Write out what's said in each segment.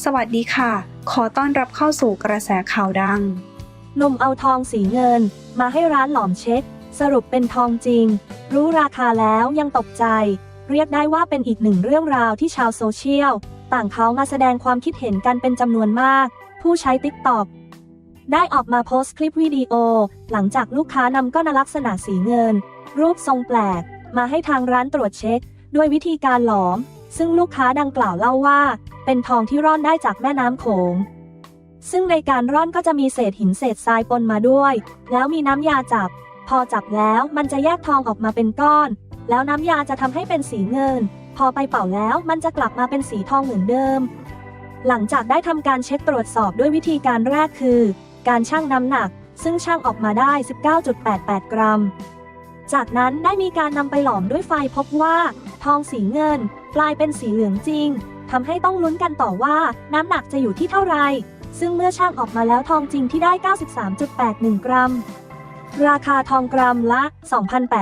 สวัสดีค่ะ ขอต้อนรับเข้าสู่กระแสข่าวดัง หนุ่มเอาทองสีเงิน มาให้ร้านหลอมเช็ค สรุปเป็นทองจริง รู้ราคาแล้วยังตกใจ เรียกได้ว่าเป็นอีกหนึ่งเรื่องราวที่ชาวโซเชียล ต่างเขามาแสดงความคิดเห็นกันเป็นจำนวนมาก ผู้ใช้ t ิ k t o k ได้ออกมาโพสต์คลิปวิดีโอ หลังจากลูกค้านำก้อนลักษณะสีเงิน รูปทรงแปลก มาให้ทางร้านตรวจเช็ค ด้วยวิธีการหลอม ซึ่งลูกค้าดังกล่าวเล่าว่า เป็นทองที่ร่อนได้จากแม่น้ำโขง ซึ่งในการร่อนก็จะมีเศษหินเศษทรายปนมาด้วย แล้วมีน้ำยาจับ พอจับแล้วมันจะแยกทองออกมาเป็นก้อน แล้วน้ำยาจะทำให้เป็นสีเงิน พอไปเป่าแล้วมันจะกลับมาเป็นสีทองเหมือนเดิม หลังจากได้ทำการเช็คตรวจสอบด้วยวิธีการแรกคือ การชั่งน้ำหนัก ซึ่งชั่งออกมาได้ 19.88 กรัมจากนั้นได้มีการนำไปหลอมด้วยไฟพบว่า ทองสีเงิน กลายเป็นสีเหลืองจริง ทำให้ต้องลุ้นกันต่อว่า น้ำหนักจะอยู่ที่เท่าไร ซึ่งเมื่อช่างออกมาแล้วทองจริงที่ได้ 93.81 กรัม ราคาทองกรัมละ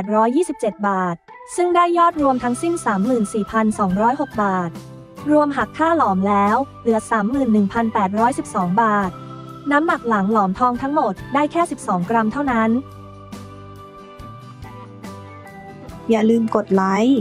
2,827 บาท ซึ่งได้ยอดรวมทั้งสิ้น 34,206 บาท รวมหักค่าหลอมแล้ว เหลือ 31,812 บาท น้ำหนักหลังหลอมทองทั้งหมดได้แค่ 12 กรัมเท่านั้น อย่าลืมกดไลค์